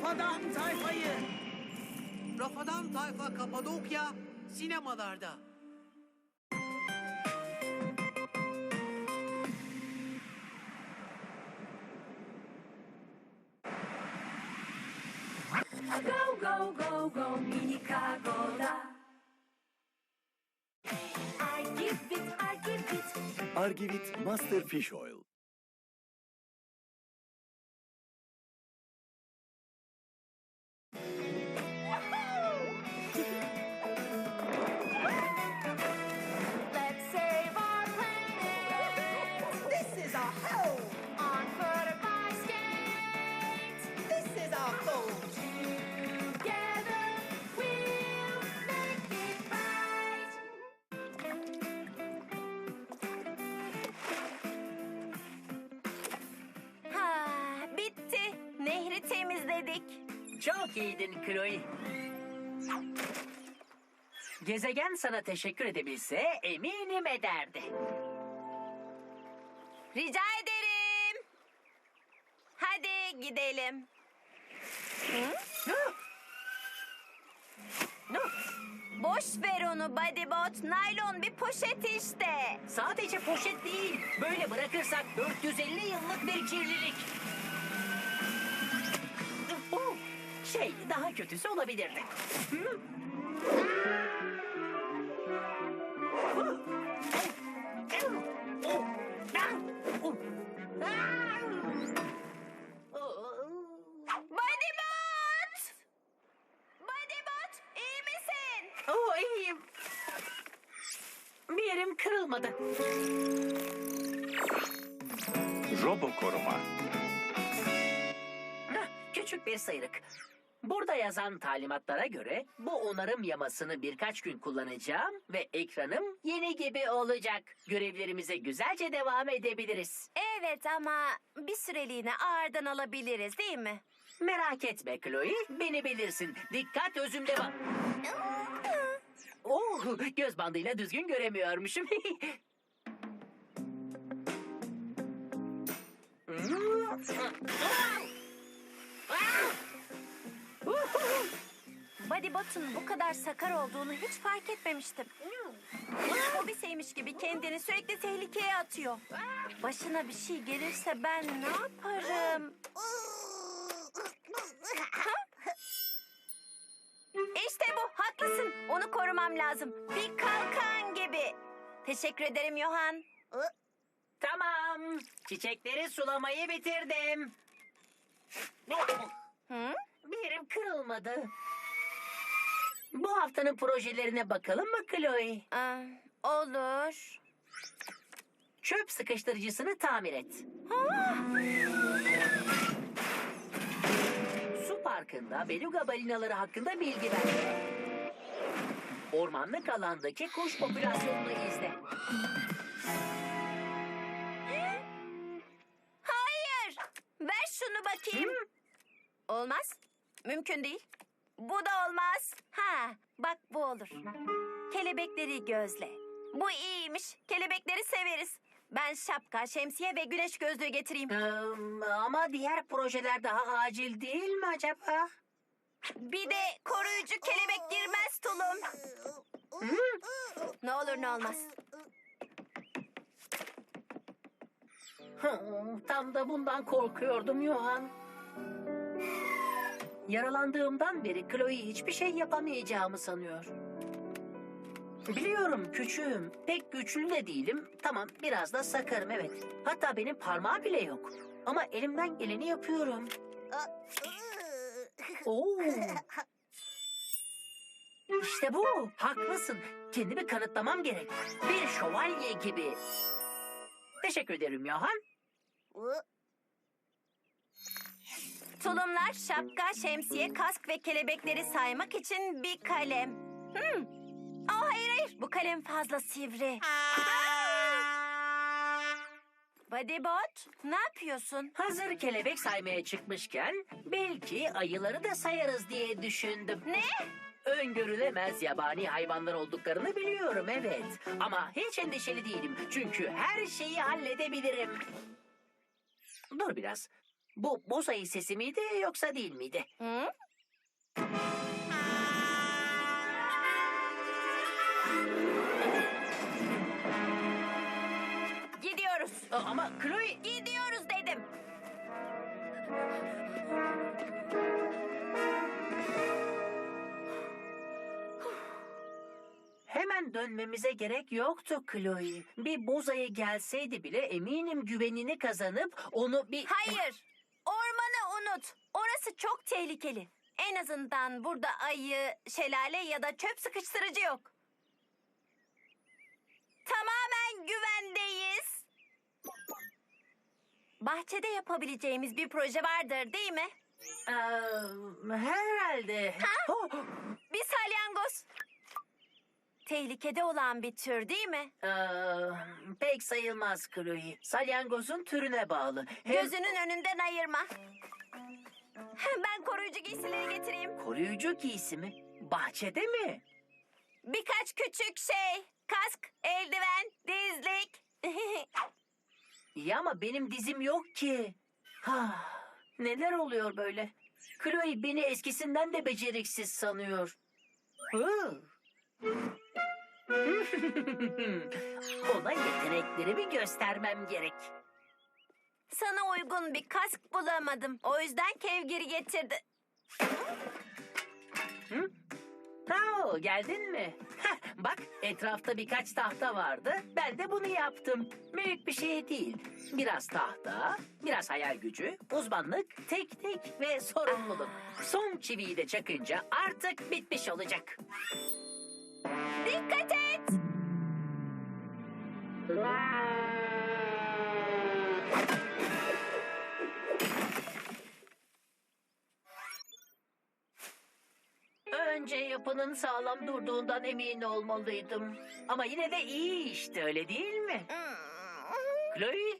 Rafadan tayfayı. Rafadan Tayfa Kapadokya sinemalarda. Go go go go mini kargoda. I give it, I give it. Argivit Master Fish Oil. Çok iyiydin Chloe. Gezegen sana teşekkür edebilse eminim ederdi. Rica ederim. Hadi gidelim. No, Boş ver onu bodybot. Naylon bir poşet işte. sadece poşet değil. Böyle bırakırsak 450 yıllık bir kirlilik. Şey daha kötüsü olabilirdi. Bodybot! Bodybot iyi misin? Oh iyiyim. Bir yerim kırılmadı. Robo Koruma. Hah, Küçük bir sıyrık. Burada yazan talimatlara göre bu onarım yamasını birkaç gün kullanacağım ve ekranım yeni gibi olacak. Görevlerimize güzelce devam edebiliriz. Evet ama bir süreliğine ağırdan alabiliriz değil mi? Merak etme Chloe, beni bilirsin. Dikkat özümde bak. Oh, göz bandıyla düzgün göremiyormuşum. Bodybot'un bu kadar sakar olduğunu hiç fark etmemiştim. Hobiseymiş gibi kendini sürekli tehlikeye atıyor. Başına bir şey gelirse ben ne yaparım? İşte bu, haklısın. Onu korumam lazım. Bir kalkan gibi. Teşekkür ederim Johan. Tamam, çiçekleri sulamayı bitirdim. Hı? Kırılmadı. Bu haftanın projelerine bakalım mı Chloe? Aa, olur. Çöp sıkıştırıcısını tamir et. Su parkında beluga balinaları hakkında bilgi ver. Ormanlık alandaki kuş popülasyonunu izle. Hayır. Ver şunu bakayım. Olmaz. Mümkün değil. Bu da olmaz. Ha, bak bu olur. Kelebekleri gözle. Bu iyiymiş. Kelebekleri severiz. Ben şapka, şemsiye ve güneş gözlüğü getireyim. Ama diğer projeler daha acil değil mi acaba? Bir de koruyucu kelebek girmez tulum. Ne olur ne olmaz. Hı, Tam da bundan korkuyordum Yohan. Yaralandığımdan beri Chloe hiçbir şey yapamayacağımı sanıyor. Biliyorum küçüğüm. Pek güçlü de değilim. Tamam biraz da sakarım evet. Hatta benim parmağı bile yok. Ama elimden geleni yapıyorum. Oo. İşte bu. Haklısın. Kendimi kanıtlamam gerek. Bir şövalye gibi. Teşekkür ederim Yohan. Tulumlar, şapka, şemsiye, kask ve kelebekleri saymak için bir kalem. Hmm. Aa, hayır hayır bu kalem fazla sivri. Bodybot ne yapıyorsun? Hazır kelebek saymaya çıkmışken belki ayıları da sayarız diye düşündüm. Ne? Öngörülemez yabani hayvanlar olduklarını biliyorum evet. Ama hiç endişeli değilim çünkü her şeyi halledebilirim. Dur biraz. Bu boz ayı sesi miydi yoksa değil miydi? Hı? Gidiyoruz. Ama Chloe Gidiyoruz dedim. hemen dönmemize gerek yoktu Chloe. Bir boz ayı gelseydi bile eminim güvenini kazanıp onu bir... Hayır. Unut. Orası çok tehlikeli. En azından burada ayı, şelale ya da çöp sıkıştırıcı yok. Tamamen güvendeyiz. Bahçede yapabileceğimiz bir proje vardır değil mi? Aa, herhalde. Oh, Bir salyangoz. Tehlikede olan bir tür değil mi? aa, pek sayılmaz Chloe. Salyangozun türüne bağlı. Hem Gözünün önünden ayırma. Ben koruyucu giysileri getireyim. koruyucu giysi mi? Bahçede mi? Birkaç küçük şey. Kask, eldiven, dizlik. İyi ama benim dizim yok ki. Ha, neler oluyor böyle? Chloe beni eskisinden de beceriksiz sanıyor. Hı. Ona yeteneklerimi göstermem gerek. Sana uygun bir kask bulamadım. O yüzden kevgiri getirdi. Bravo, geldin mi? Heh, bak, etrafta birkaç tahta vardı. Ben de bunu yaptım. Büyük bir şey değil. Biraz tahta, biraz hayal gücü, uzmanlık, teknik ve sorumluluk. Son çiviyi de çakınca artık bitmiş olacak. Dikkat et. Önce yapının sağlam durduğundan emin olmalıydım. Ama yine de iyi işte öyle değil mi? Chloe?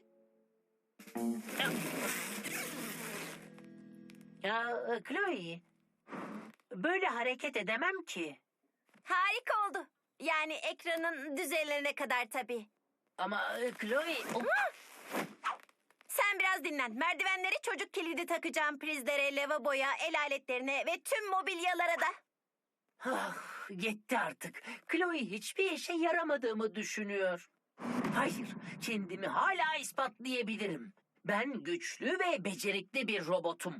Ya e, Chloe, böyle hareket edemem ki. Harika oldu. Yani ekranın düzelene kadar tabii. Ama e, Chloe, o- Sen biraz dinlen. Merdivenleri çocuk kilidi takacağım prizlere, lavaboya, el aletlerine ve tüm mobilyalara da. Ah, yetti artık. Chloe hiçbir işe yaramadığımı düşünüyor. Hayır, kendimi hala ispatlayabilirim. Ben güçlü ve becerikli bir robotum.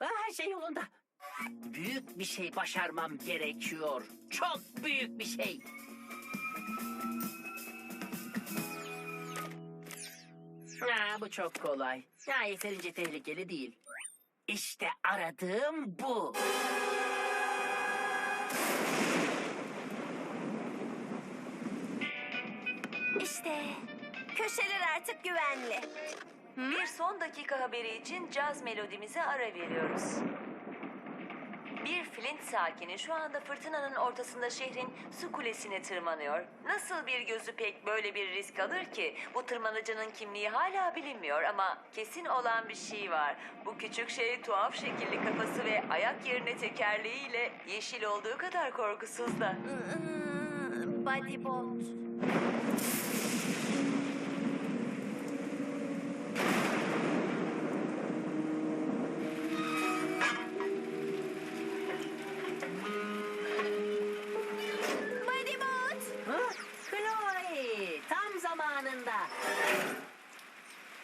Her şey yolunda. Büyük bir şey başarmam gerekiyor. Çok büyük bir şey. Ha, bu çok kolay. Ya yeterince tehlikeli değil. İşte aradığım bu. İşte köşeler artık güvenli. Bir son dakika haberi için caz melodimize ara veriyoruz. Flint sakini şu anda fırtınanın ortasında şehrin su kulesine tırmanıyor. Nasıl bir gözü pek böyle bir risk alır ki? Bu tırmanıcının kimliği hala bilinmiyor ama kesin olan bir şey var. Bu küçük şey tuhaf şekilli kafası ve ayak yerine tekerleğiyle yeşil olduğu kadar korkusuz da. Bodybot. Tam zamanında.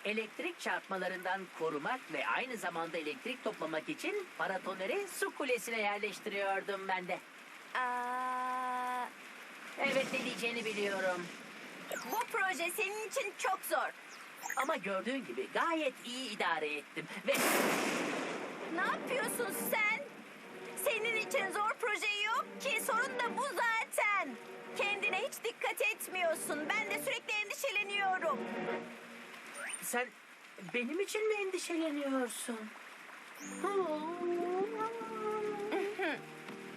Elektrik çarpmalarından korumak ve aynı zamanda elektrik toplamak için paratoneri su kulesine yerleştiriyordum ben de. Aa, Evet ne diyeceğini biliyorum. bu proje senin için çok zor. Ama gördüğün gibi gayet iyi idare ettim. Ve Ne yapıyorsun sen? Senin için zor proje yok ki. Sorun da bu zaten. Kendine hiç dikkat etmiyorsun. Ben de sürekli endişeleniyorum. sen benim için mi endişeleniyorsun?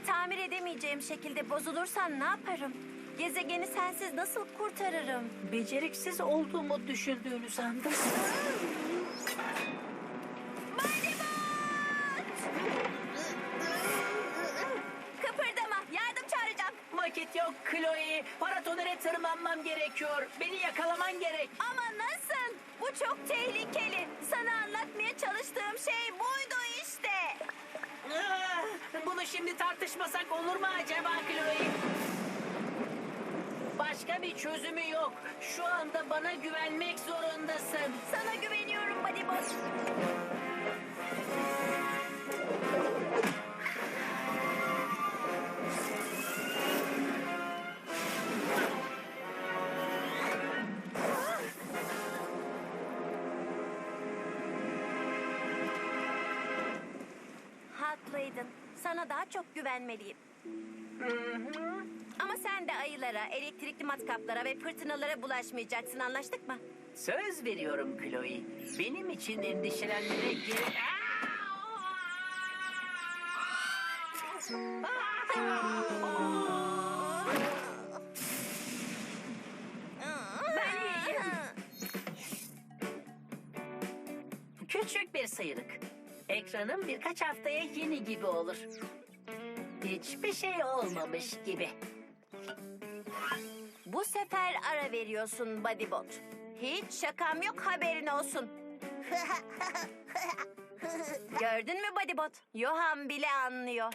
Tamir edemeyeceğim şekilde bozulursan ne yaparım? Gezegeni sensiz nasıl kurtarırım? Beceriksiz olduğumu düşündüğünü sandım. Yok Tepelere tırmanmam gerekiyor. Beni yakalaman gerek. Ama nasıl? Bu çok tehlikeli. Sana anlatmaya çalıştığım şey buydu işte. Ah, Bunu şimdi tartışmasak olur mu acaba Chloe? Başka bir çözümü yok. Şu anda bana güvenmek zorundasın. Sana güveniyorum Bodybot. Sana daha çok güvenmeliyim. Ama sen de ayılara, elektrikli matkaplara ve fırtınalara bulaşmayacaksın anlaştık mı? Söz veriyorum Chloe. Benim için endişelenmene gerek... Ekranım birkaç haftaya yeni gibi olur. Hiçbir şey olmamış gibi. Bu sefer ara veriyorsun Bodybot. Hiç şakam yok haberin olsun. Gördün mü Bodybot? Johan bile anlıyor.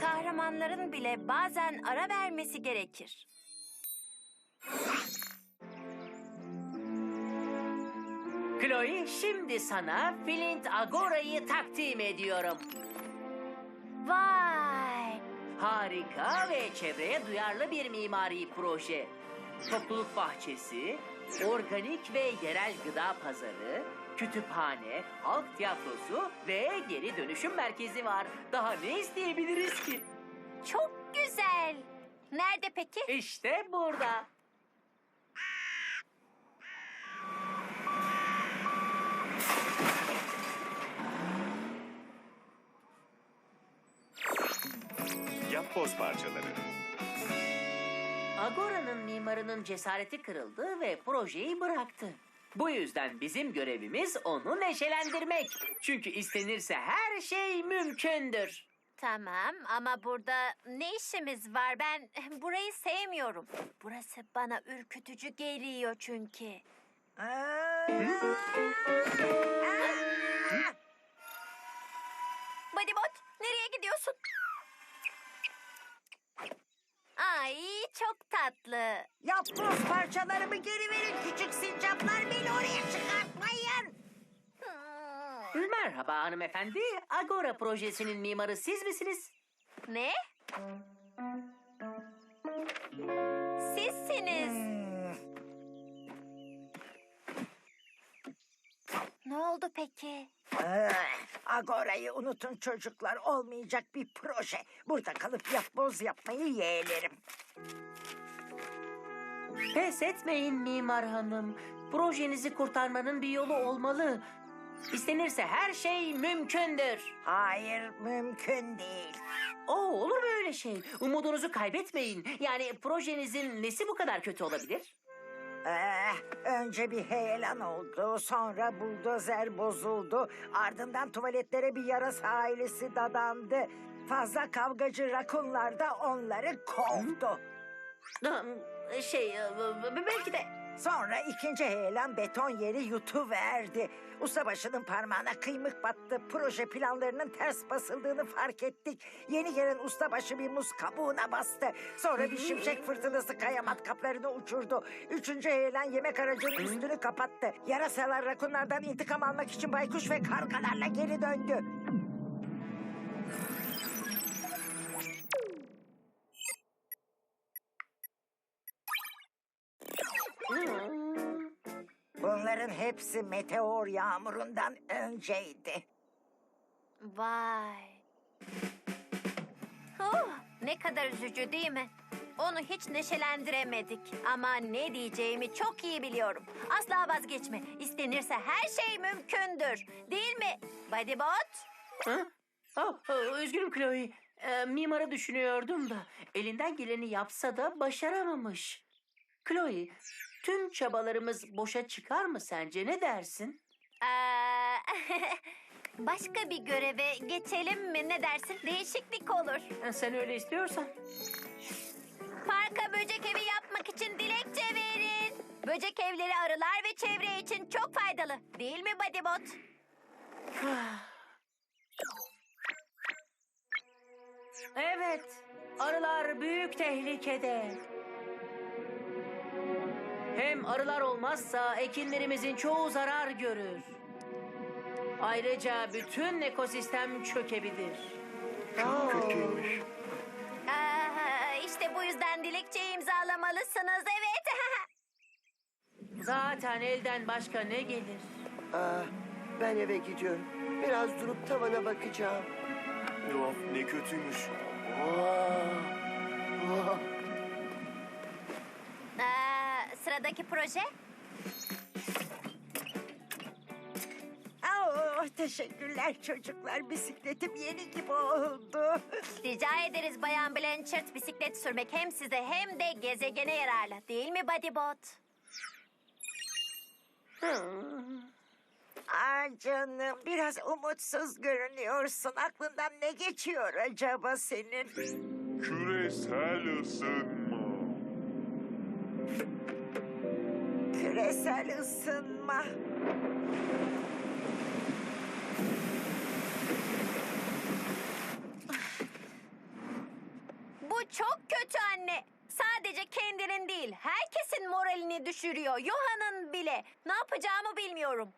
Kahramanların bile bazen ara vermesi gerekir. Chloe şimdi sana Flint Agora'yı takdim ediyorum. Vay! Harika ve çevreye duyarlı bir mimari proje. Topluluk bahçesi, organik ve yerel gıda pazarı, kütüphane, halk tiyatrosu ve geri dönüşüm merkezi var. Daha ne isteyebiliriz ki? Çok güzel. Nerede peki? İşte burada. Yapboz parçaları. Agora'nın mimarının cesareti kırıldı ve projeyi bıraktı. Bu yüzden bizim görevimiz onu neşelendirmek. Çünkü istenirse her şey mümkündür. Tamam ama burada ne işimiz var? Ben burayı sevmiyorum. Burası bana ürkütücü geliyor çünkü. Bodybot, nereye gidiyorsun? Ay çok tatlı. Yapboz parçalarımı geri verin küçük sincaplar beni oraya çıkartmayın. Merhaba hanımefendi. Agora projesinin mimarı siz misiniz? Ne? Sizsiniz. Ne oldu peki? Ah, Agora'yı unutun çocuklar olmayacak bir proje. Burada kalıp yapboz yapmayı yeğlerim. Pes etmeyin mimar hanım. Projenizi kurtarmanın bir yolu olmalı. İstenirse her şey mümkündür. Hayır mümkün değil. Oo, olur mu öyle şey? Umudunuzu kaybetmeyin. Yani projenizin nesi bu kadar kötü olabilir? Eh, önce bir heyelan oldu, sonra buldozer bozuldu, ardından tuvaletlere bir yarasa ailesi dadandı. Fazla kavgacı rakunlar da onları kovdu. Hmm, Şey, e, belki de... Sonra ikinci heyelan beton yeri yutuverdi. Ustabaşının parmağına kıymık battı. Proje planlarının ters basıldığını fark ettik. Yeni gelen ustabaşı bir muz kabuğuna bastı. Sonra bir şimşek fırtınası kaya matkaplarını uçurdu. Üçüncü heyelan yemek aracının üstünü kapattı. Yarasalar rakunlardan intikam almak için baykuş ve kargalarla geri döndü. Hepsi meteor yağmurundan önceydi. Vay. Oh, ne kadar üzücü değil mi? Onu hiç neşelendiremedik. Ama ne diyeceğimi çok iyi biliyorum. Asla vazgeçme. İstenirse her şey mümkündür. Değil mi? Bodybot? Hı? Oh, oh, üzgünüm Chloe. Ee, mimarı düşünüyordum da elinden geleni yapsa da başaramamış. Chloe, tüm çabalarımız boşa çıkar mı sence? Ne dersin? Ee, Başka bir göreve geçelim mi ne dersin? Değişiklik olur. Ha, Sen öyle istiyorsan. Parka böcek evi yapmak için dilekçe verin. Böcek evleri arılar ve çevre için çok faydalı. Değil mi Bodybot? Evet, arılar büyük tehlikede. Hem arılar olmazsa ekinlerimizin çoğu zarar görür. Ayrıca bütün ekosistem çökebilir. Aa, işte bu yüzden dilekçeyi imzalamalısınız. Evet. Zaten elden başka ne gelir? Aa, ben eve gidiyorum. Biraz durup tavana bakacağım. Of ne kötüymüş. Aa, sıradaki proje? Oh, teşekkürler çocuklar. Bisikletim yeni gibi oldu. Rica ederiz Bayan Blanchard bisiklet sürmek hem size hem de gezegene yararlı. Değil mi Bodybot? Aa canım biraz umutsuz görünüyorsun. Aklından ne geçiyor acaba senin? Küresel ısınma. Küresel ısınma. Bu çok kötü anne. Sadece kendinin değil, herkesin moralini düşürüyor. Yohan'ın bile. Ne yapacağımı bilmiyorum.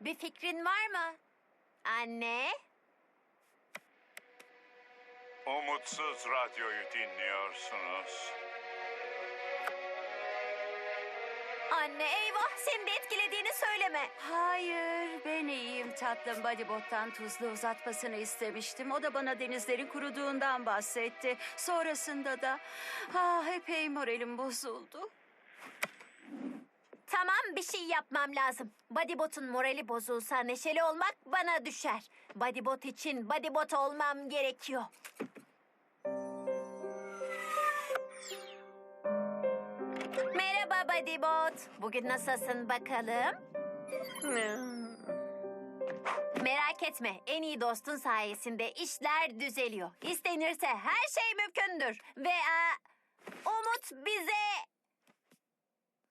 Bir fikrin var mı? Anne? Umutsuz radyoyu dinliyorsunuz. Anne eyvah seni de etkilediğini söyleme. Hayır, ben iyiyim tatlım. Bodybot'tan tuzlu uzatmasını istemiştim. O da bana denizlerin kuruduğundan bahsetti. Sonrasında da ah, epey moralim bozuldu. Tamam bir şey yapmam lazım. Bodybot'un morali bozulsa neşeli olmak bana düşer. Bodybot için Bodybot olmam gerekiyor. Merhaba Bodybot. Bugün nasılsın bakalım? Merak etme, en iyi dostun sayesinde işler düzeliyor. İstenirse her şey mümkündür. Ve aa, umut bize...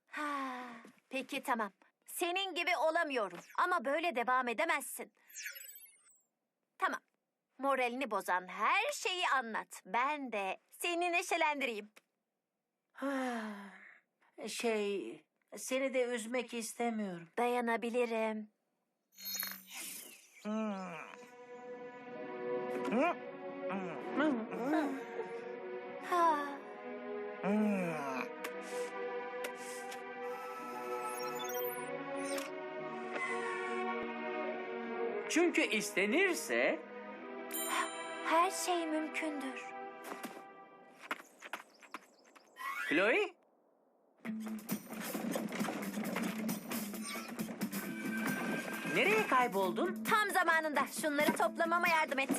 Ha, peki tamam. Senin gibi olamıyorum ama böyle devam edemezsin. Tamam. Moralini bozan her şeyi anlat. Ben de seni neşelendireyim. Şey, seni de üzmek istemiyorum. Dayanabilirim. Ha. Çünkü istenirse Her şey mümkündür. Chloe? Kayboldun? Tam zamanında şunları toplamama yardım et.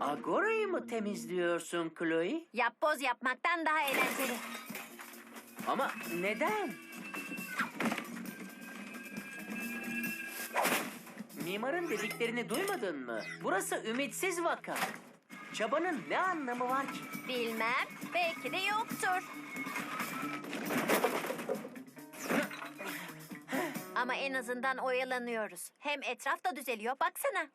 Agora'yı mı temizliyorsun Chloe? Yapboz yapmaktan daha eğlenceli. Ama neden? Mimarın dediklerini duymadın mı? Burası ümitsiz vaka. Çabanın ne anlamı var ki? Bilmem. Belki de yoktur. Ama en azından oyalanıyoruz. Hem etraf da düzeliyor. Baksana.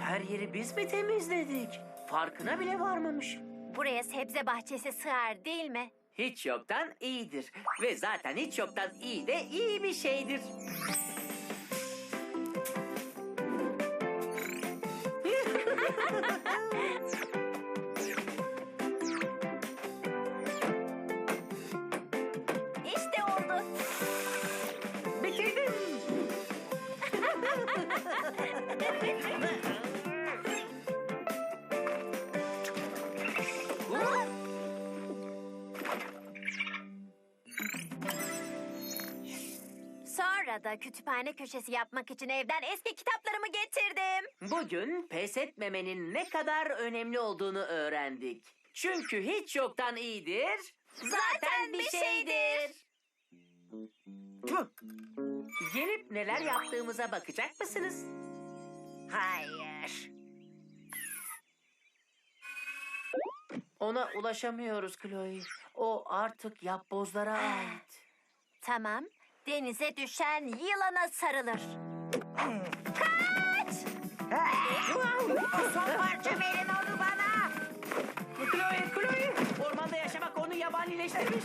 Her yeri biz mi temizledik? Farkına bile varmamış. Buraya sebze bahçesi sığar değil mi? Hiç yoktan iyidir. Ve zaten hiç yoktan iyi de iyi bir şeydir. Sonra da kütüphane köşesi yapmak için evden eski kitaplarımı getirdim. Bugün pes etmemenin ne kadar önemli olduğunu öğrendik. Çünkü hiç yoktan iyidir. Zaten bir şeydir. Tüh. Gelip neler yaptığımıza bakacak mısınız? Hayır. Ona ulaşamıyoruz Chloe. O artık yapbozlara ait. Tamam. Denize düşen yılana sarılır. O son parça verin onu bana. Chloe, Chloe! Ormanda yaşamak onu yabanileştirmiş.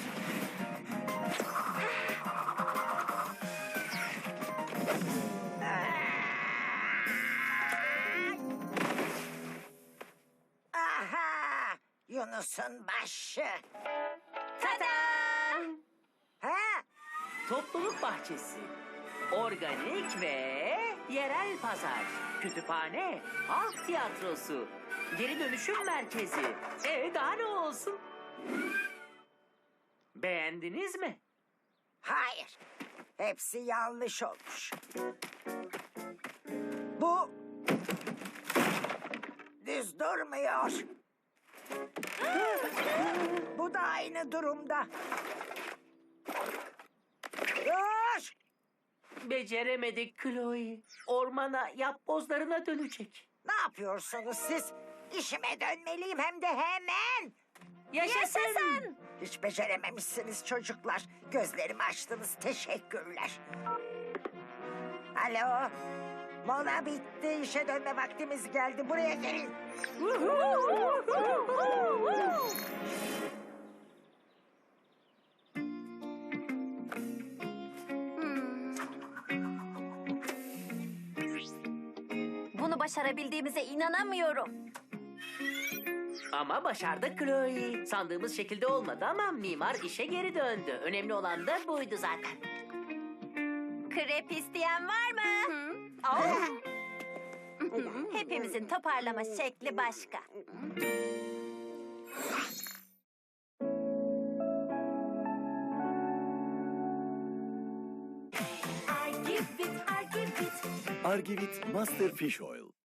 Aha! Yunus'un başı. Tada! Topluluk bahçesi, organik ve yerel pazar, kütüphane, halk tiyatrosu, geri dönüşüm merkezi. E daha ne olsun? Beğendiniz mi? Hayır. Hepsi yanlış olmuş. Bu düz durmuyor. Bu da aynı durumda. Beceremedik Chloe. Ormana yapbozlarına dönecek. Ne yapıyorsunuz siz? İşime dönmeliyim hem de hemen. Yaşasın! Hiç becerememişsiniz çocuklar. Gözlerimi açtınız. Teşekkürler. Alo. Mola bitti. İşe dönme vaktimiz geldi. Buraya gelin. Başarabildiğimize inanamıyorum. Ama başardık Chloe. Sandığımız şekilde olmadı ama mimar işe geri döndü. Önemli olan da buydu zaten. Krep isteyen var mı? Hepimizin toparlama şekli başka. Argivit Master Fish Oil.